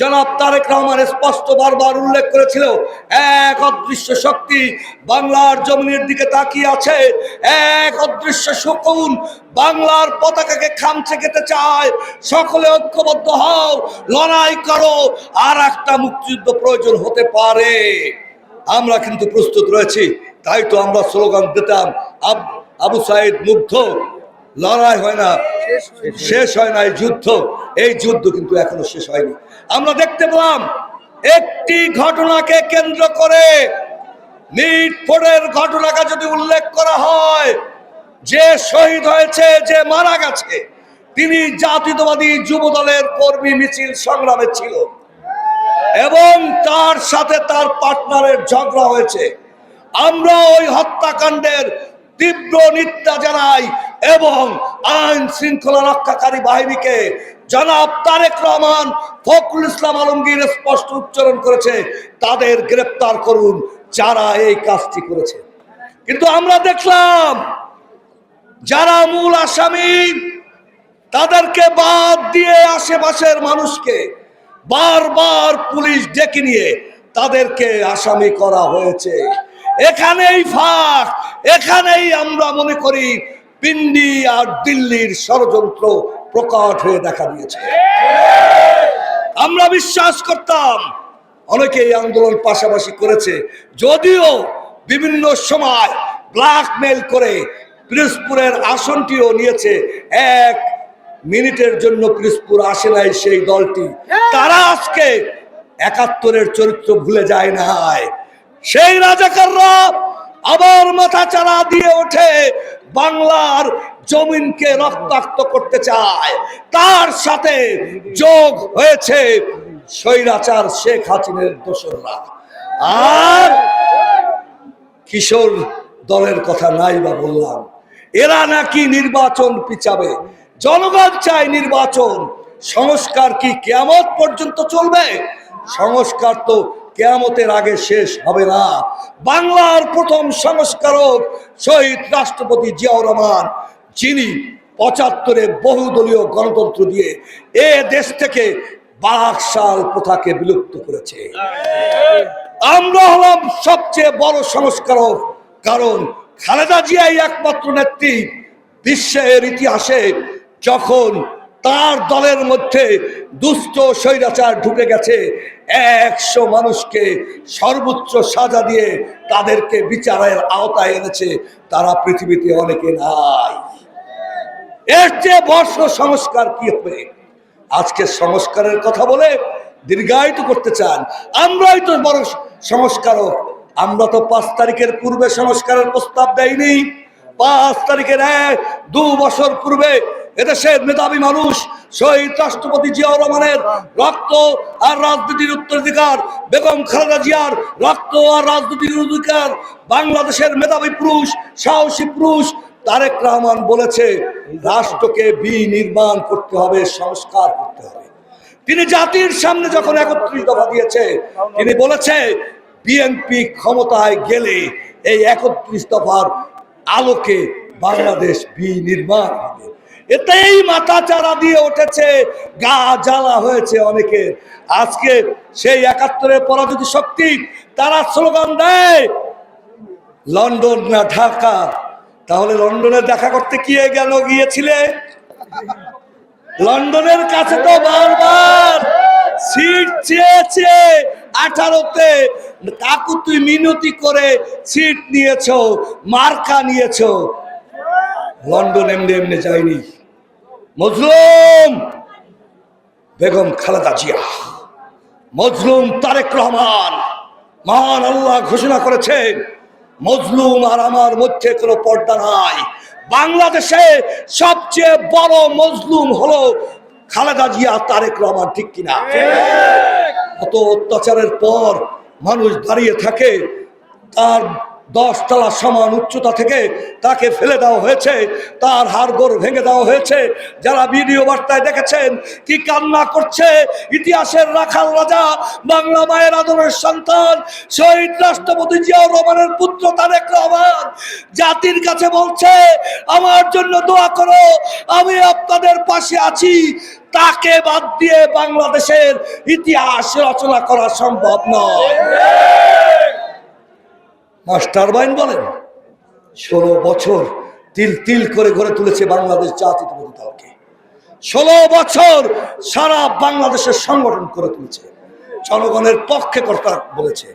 জনাব তারেক রহমান স্পষ্ট বারবার উল্লেখ করেছিল এক অদৃশ্য শক্তি বাংলার জমিনের দিকে তাকিয়ে আছে এক অদৃশ্য শকুন বাংলার পতাকাকে খামচে খেতে চায় সকলে ঐক্যবদ্ধ হও লড়াই করো আর একটা মুক্তিযুদ্ধ প্রয়োজন হতে পারে। আমরা কিন্তু প্রস্তুত রয়েছি তাই তো আমরা স্লোগান দিতাম আব- আবু সাইদ মুগ্ধ লড়াই হয় না শেষ হয় না এই যুদ্ধ। এই যুদ্ধ কিন্তু এখনও শেষ হয়নি। আমরা দেখতে পেলাম একটি ঘটনাকে কেন্দ্র করে মিটফোর্ডের ঘটনাকে যদি উল্লেখ করা হয়, যে শহীদ হয়েছে, যে মারা গেছে, তিনি জাতীয়তাবাদী যুব দলের কর্মী মিছিল সংগ্রামে ছিল এবং তার সাথে তার পার্টনারের ঝগড়া হয়েছে। আমরা ওই হত্যাকাণ্ডের তীব্র নিত্যা জানাই এবং আইন শৃঙ্খলা রক্ষাকারী বাহিনীকে জনাব তারেক রহমান ফখরুল ইসলাম আলমগীর স্পষ্ট উচ্চারণ করেছে, তাদের গ্রেপ্তার করুন, যারা এই কাজটি করেছে। কিন্তু আমরা দেখলাম, যারা মূল আসামি তাদেরকে বাদ দিয়ে আশেপাশের মানুষকে বারবার পুলিশ ডেকে নিয়ে তাদেরকে আসামি করা হয়েছে। এখানেই ফাঁক এখানেই আমরা মনে করি, পিন্ডি আর দিল্লির ষড়যন্ত্র প্রকট হয়ে দেখা দিয়েছে। আমরা বিশ্বাস করতাম অনেকে এই আন্দোলন পাশাপাশি করেছে। যদিও বিভিন্ন সময় ব্ল্যাকমেল করে পিরোজপুরের আসনটিও নিয়েছে। এক মিনিটের জন্য পিরোজপুর আসে নাই সেই দলটি। তারা আজকে একাত্তরের চরিত্র ভুলে যায় নাই। সেই রাজাকাররা আবার মাথা চারা দিয়ে ওঠে বাংলার জমিনকে রক্তাক্ত করতে চায়। তার সাথে যোগ হয়েছে স্বৈরাচার শেখ হাসিনের দোসররা। আর কিশোর দলের কথা নাই বা বললাম। এরা নাকি নির্বাচন পিছাবে জনগণ চায় নির্বাচন। সংস্কার কি কেয়ামত পর্যন্ত চলবে? সংস্কার তো কেয়ামতের আগে শেষ হবে না। বাংলার প্রথম সংস্কারক শহীদ রাষ্ট্রপতি জিয়াউর রহমান যিনি পঁচাত্তরে বহুদলীয় গণতন্ত্র দিয়ে এ দেশ থেকে বাকশাল প্রথাকে বিলুপ্ত করেছে। আমরা হলাম সবচেয়ে বড় সংস্কারক, কারণ খালেদা জিয়াই একমাত্র নেত্রী বিশ্বের ইতিহাসে যখন তার দলের মধ্যে দুষ্ট স্বৈরাচার ঢুকে গেছে একশো মানুষকে সর্বোচ্চ সাজা দিয়ে তাদেরকে বিচারের আওতায় এনেছে। তারা পৃথিবীতে অনেকে নাই। এর চেয়ে বর্ষ সংস্কার কি হবে? আজকে সংস্কারের কথা বলে দীর্ঘায়িত করতে চান। আমরাই তো বড় সংস্কারক। আমরা তো পাঁচ তারিখের পূর্বে সংস্কারের প্রস্তাব দেয়নি পাঁচ তারিখের এক, দু বছর পূর্বে এদেশের মেধাবী মানুষ, শহীদ রাষ্ট্রপতি জিয়াউর রহমানের রক্ত আর রাজনীতির উত্তরাধিকার, বেগম খালেদা জিয়ার রক্ত আর রাজনীতির অধিকার বাংলাদেশের মেধাবী পুরুষ, সাহসী পুরুষ, তারেক রহমান বলেছে, রাষ্ট্রকে বিনির্মাণ করতে হবে, সংস্কার করতে হবে। তিনি জাতির সামনে যখন একত্রিশ দফা দিয়েছে, তিনি বলেছে বিএনপি ক্ষমতায় গেলে এই একত্রিশ দফার আলোকে বাংলাদেশ বিনির্মাণ হবে। এতেই মাথা চারা দিয়ে উঠেছে, গা জ্বালা হয়েছে অনেকে আজকে সেই একাত্তরের পরাজিত শক্তি, তারা স্লোগান দেয়, লন্ডন না ঢাকা? তাহলে লন্ডনে দেখা করতে কি গেল, গিয়েছিলে? লন্ডনের কাছে তো বারবার সিট চেয়েছে আঠারোতে। কাকু, তুই মিনতি করে সিট নিয়েছ, মার্কা নিয়েছো। লন্ডন এমনি এমনি যায়নি। মজলুম বেগম খালেদা জিয়া মজলুম তারেক রহমান মহান আল্লাহ ঘোষণা করেছেন মজলুম আর আমার মধ্যে কোনো পর্দা নাই। বাংলাদেশে সবচেয়ে বড় মজলুম হলো খালেদা জিয়া তারেক রহমান ঠিক কিনা? কত অত্যাচারের পর মানুষ দাঁড়িয়ে থাকে তার দশতলা সমান উচ্চতা থেকে তাকে ফেলে দেওয়া হয়েছে, তার হাড়গোড় ভেঙে দেওয়া হয়েছে। যারা ভিডিও বার্তায় দেখেছেন, কি কান্না করছে? ইতিহাসের রাখাল রাজা, বাংলা মায়ের আদরের সন্তান, শহীদ রাষ্ট্রপতি জিয়াউর রহমানের পুত্র তারেক রহমান, জাতির কাছে বলছে, আমার জন্য দোয়া করো, আমি আপনাদের পাশে আছি। তাকে বাদ দিয়ে বাংলাদেশের ইতিহাস রচনা করা সম্ভব নয়। মাস্টার বাইন বলেন। ষোলো বছর তিল তিল করে গড়ে তুলেছে বাংলাদেশ জাতীয়তাবাদী দলকে। ষোলো বছর সারা বাংলাদেশের সংগঠন করে তুলেছে। জনগণের পক্ষে কথা বলেছে।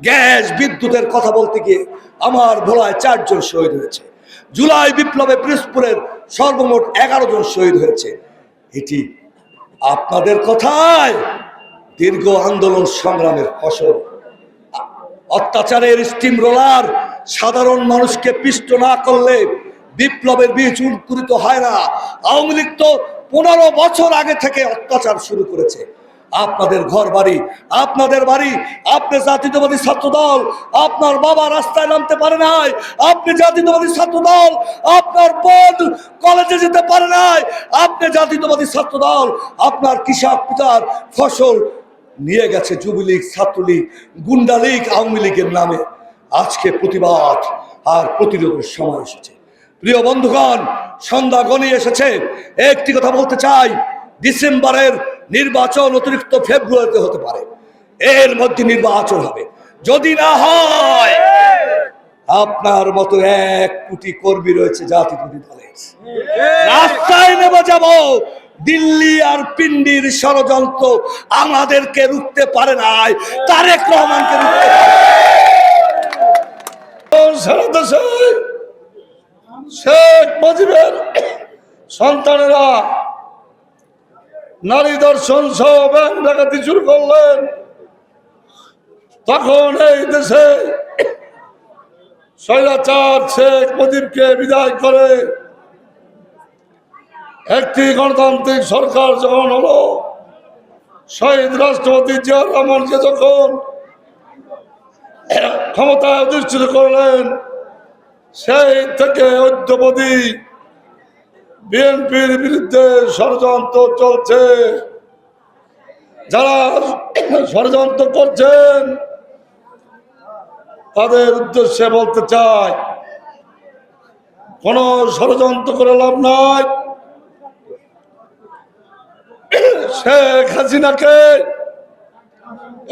গ্যাস, বিদ্যুতের কথা বলতে গিয়ে আমার ভোলায় চারজন শহীদ হয়েছে। জুলাই বিপ্লবে পিরোজপুরের সর্বমোট এগারো জন শহীদ হয়েছে। এটি আপনাদের কথায় দীর্ঘ আন্দোলন সংগ্রামের ফসল। অত্যাচারের স্টিম রোলার সাধারণ মানুষকে পিষ্ট না করলে বিপ্লবের বীজ উৎকুরিত হয় না। আওয়ামী লীগ তো পনেরো বছর আগে থেকে অত্যাচার শুরু করেছে। আপনাদের ঘর বাড়ি, আপনাদের বাড়ি, আপনি জাতীয়তাবাদী ছাত্র দল আপনার বাবা রাস্তায় নামতে পারে নাই, আপনি জাতীয়তাবাদী ছাত্র দল আপনার বোন কলেজে যেতে পারে নাই, আপনি জাতীয়তাবাদী ছাত্র দল আপনার কৃষক পিতার ফসল নিয়ে গেছে যুবলীগ, ছাত্রলীগ গুন্ডা লীগ আওয়ামী লীগের নামে। আজকে প্রতিবাদ আর প্রতিরোধের সময় এসেছে। প্রিয় বন্ধুগণ, সন্ধ্যা গণিয়ে এসেছে। একটি কথা বলতে চাই, ডিসেম্বরের নির্বাচন অতিরিক্ত ফেব্রুয়ারিতে হতে পারে। এর মধ্যে নির্বাচন হবে। যদি না হয়, আপনার মতো এক কোটি কর্মী রয়েছে জাতীয় দলের। রাস্তায় নেমে যাব। দিল্লি আর পিন্ডির ষড়যন্ত্র আমাদেরকে রুখতে পারে নাই। তারেক রহমানকে রুখতে শেখ সন্তানেরা ডাকাতি করলেন। তখন এই দেশে স্বৈরাচার শেখ মুজিবকে বিদায় করে একটি গণতান্ত্রিক সরকার যখন হলো, শহীদ রাষ্ট্রপতি জিয়া রহমানকে যখন ক্ষমতায় অধিষ্ঠিত করলেন, সেই থেকে ঐক্যবাদী বিএনপির বিরুদ্ধে ষড়যন্ত্র চলছে। যারা ষড়যন্ত্র করছেন, তাদের উদ্দেশ্যে বলতে চাই, কোন ষড়যন্ত্র করে লাভ নাই। শেখ হাসিনাকে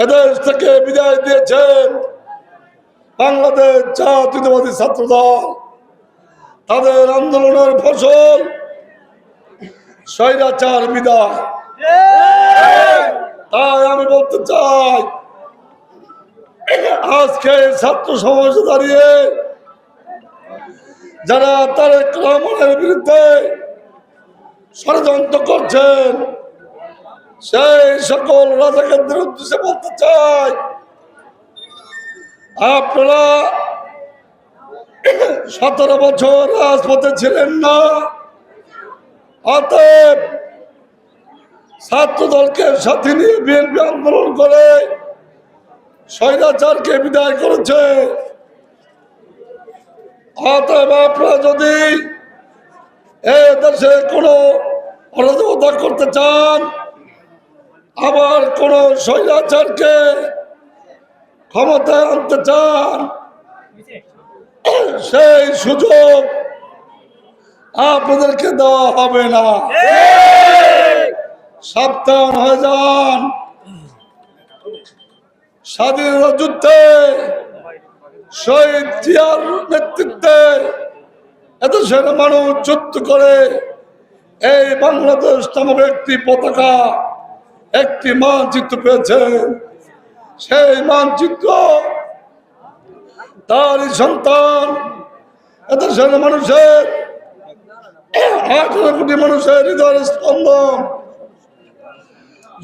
এদেশ থেকে বিদায় দিয়েছেন বাংলাদেশ জাতীয়তাবাদী ছাত্র দল তাদের আন্দোলনের ফসল স্বৈরাচার বিদায়। তাই আমি বলতে চাই, আজকে ছাত্র সমাজে দাঁড়িয়ে যারা তারেক রহমানের বিরুদ্ধে ষড়যন্ত্র করছেন সেই সকল রাজাকারদের উদ্দেশ্যে বলতে চাই, আপনারা সতেরো বছর রাজপথে ছিলেন না, অতএব ছাত্র দলকে সাথে নিয়ে বিএনপি আন্দোলন করে স্বৈরাচারকে বিদায় করেছে। অতএব আপনারা যদি এ দেশে কোনো অরাজকতা করতে চান আবার কোনো স্বৈরাচারকে ক্ষমতায় আনতে চান, সেই সুযোগ আপনাদেরকে দেওয়া হবে না। সাবধান হয়ে যান। স্বাধীনতা যুদ্ধে শহীদ জিয়ার নেতৃত্বে এদেশের মানুষ যুদ্ধ করে এই বাংলাদেশ নামক একটি পতাকা একটি মানচিত্র পেয়েছেন সেই মানচিত্র তারই সন্তান। এদেশের মানুষের আঠারো কোটি মানুষের হৃদয়ের স্পন্দন।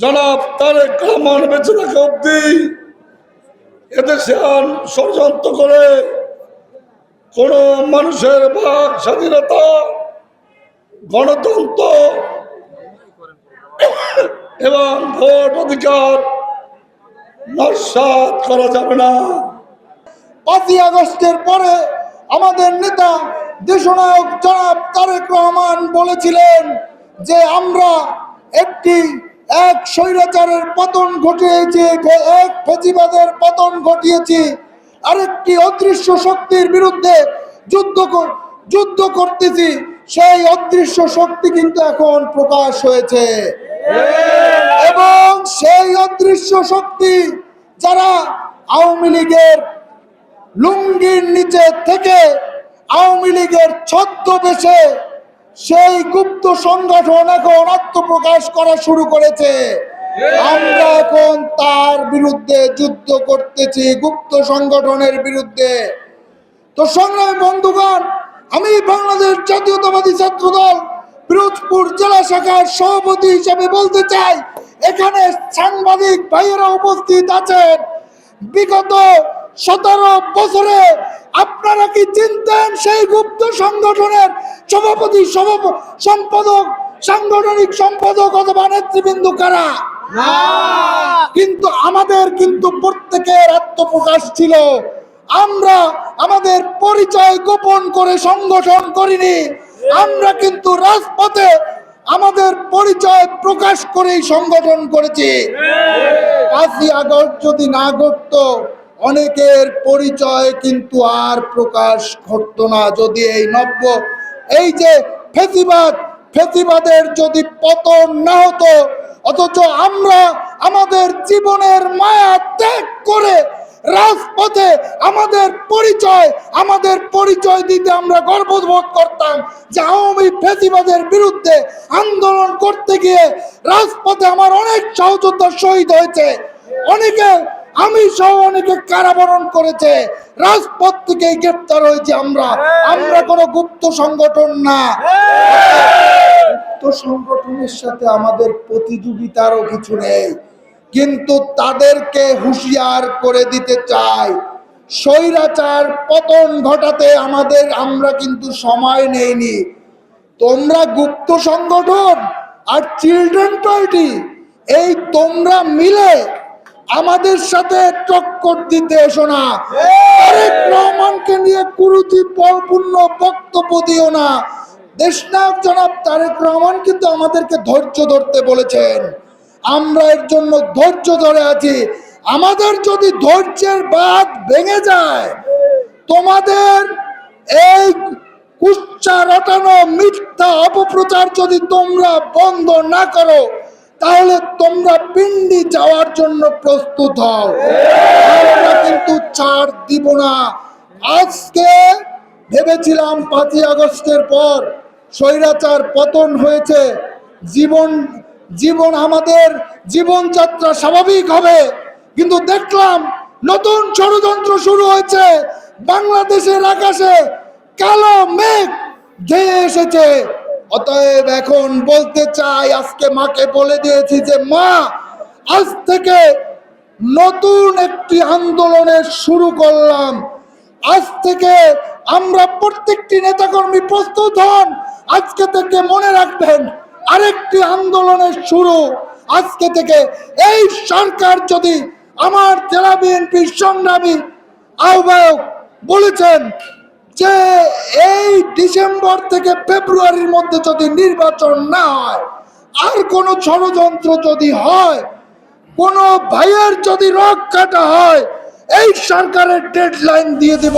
জনাব তারেক রহমান বেঁচে থাকা অব্দি এদেশে আর ষড়যন্ত্র করে কোন মানুষের ভাগ স্বাধীনতা, গণতন্ত্র এবং ভোট অধিকার নস্বাত করা যাবে না। পাঁচই আগস্টের পরে আমাদের নেতা দেশনায়ক জনাব তারেক রহমান বলেছিলেন যে আমরা একটি এক স্বৈরাচারের পতন ঘটিয়েছি, এক ফেজিবাদের পতন ঘটিয়েছি। আরেকটি অদৃশ্য শক্তির বিরুদ্ধে যুদ্ধ যুদ্ধ করতেছি। সেই অদৃশ্য শক্তি কিন্তু এখন প্রকাশ হয়েছে। এবং সেই অদৃশ্য শক্তি যারা আওয়ামী লীগের লুঙ্গির নিচে থেকে আওয়ামী লীগের ছদ্মবেশে সেই গুপ্ত সংগঠন এখন আত্মপ্রকাশ করা শুরু করেছে। আমরা এখন তার বিরুদ্ধে যুদ্ধ করতেছি, গুপ্ত সংগঠনের বিরুদ্ধে। তো সংগ্রামী বন্ধুগণ, আমি বাংলাদেশ জাতীয়তাবাদী ছাত্র দল পিরোজপুর জেলা শাখার সভাপতি হিসেবে বলতে চাই এখানে সাংবাদিক ভাইয়েরা উপস্থিত আছেন। বিগত সতেরো বছরে আপনারা কি চিনতেন সেই গুপ্ত সংগঠনের সভাপতি সভাপ- সম্পাদক সাংগঠনিক সম্পাদক অথবা নেতৃবৃন্দ কারা? কিন্তু আমাদের কিন্তু প্রত্যেকের আত্মপ্রকাশ ছিল। আমরা আমাদের পরিচয় গোপন করে সংগঠন করিনি। আমরা কিন্তু রাজপথে আমাদের পরিচয় প্রকাশ করেই সংগঠন করেছি। যদি না ঘটতো, অনেকের পরিচয় কিন্তু আর প্রকাশ ঘটতো না। যদি এই নব্য, এই যে ফেসিবাদ, ফেসিবাদের যদি পতন না হতো, অথচ আমরা আমাদের জীবনের মায়া ত্যাগ করে রাজপথে আমাদের পরিচয় আমাদের পরিচয় দিতে আমরা গর্ববোধ করতাম যে আওয়ামী ফেসিবাদের বিরুদ্ধে আন্দোলন করতে গিয়ে রাজপথে আমার অনেক সহযোদ্ধা শহীদ হয়েছে। অনেকে আমি সহ অনেকে কারাবরণ করেছে। রাজপথ থেকে গ্রেপ্তার হয়েছে আমরা। আমরা কোনো গুপ্ত সংগঠন না। গুপ্ত সংগঠনের সাথে আমাদের প্রতিযোগিতারও কিছু নেই। কিন্তু তাদেরকে হুঁশিয়ার করে দিতে চাই। স্বৈরাচার পতন ঘটাতে আমাদের আমরা কিন্তু সময় নেইনি। তোমরা গুপ্ত সংগঠন আর চিলড্রেন পার্টি, এই তোমরা মিলে আমাদের সাথে টক্কর দিতে এসো না। তারেক রহমানকে নিয়ে কুরুচিপূর্ণ বক্তব্য দিও না। দেশনায়ক জনাব তারেক রহমান কিন্তু আমাদেরকে ধৈর্য ধরতে বলেছেন। আমরা এর জন্য ধৈর্য ধরে আছি। আমাদের যদি ধৈর্যের বাঁধ ভেঙে যায়, তোমাদের এই কুচ্চা রটানো মিথ্যা অপপ্রচার যদি তোমরা বন্ধ না করো, তাহলে তোমরা পিন্ডি যাওয়ার জন্য প্রস্তুত হও। আমরা কিন্তু ছাড় দিব না। আজকে ভেবেছিলাম পাঁচই আগস্টের পর স্বৈরাচার পতন হয়েছে। জীবন জীবন আমাদের জীবনযাত্রা স্বাভাবিক হবে। কিন্তু দেখলাম নতুন ষড়যন্ত্র শুরু হয়েছে। বাংলাদেশের আকাশে কালো মেঘ ধেয়ে এসেছে। অতএব এখন বলতে চাই, আজকে মাকে বলে দিয়েছি যে, মা, আজ থেকে নতুন একটি আন্দোলনের শুরু করলাম। আজ থেকে আমরা প্রত্যেকটি নেতাকর্মী প্রস্তুত হন। আজকে থেকে মনে রাখবেন আরেকটি আন্দোলনের শুরু। আজকে থেকে এই সরকার যদি আমার জেলা বিএনপির সংগ্রামী আহ্বায়ক বলেছেন যে এই ডিসেম্বর থেকে ফেব্রুয়ারির মধ্যে যদি নির্বাচন না হয়, আর কোন ষড়যন্ত্র যদি হয়, কোন ভাইয়ের যদি রক কাটা হয়, এই সরকারের ডেডলাইন দিয়ে দিব।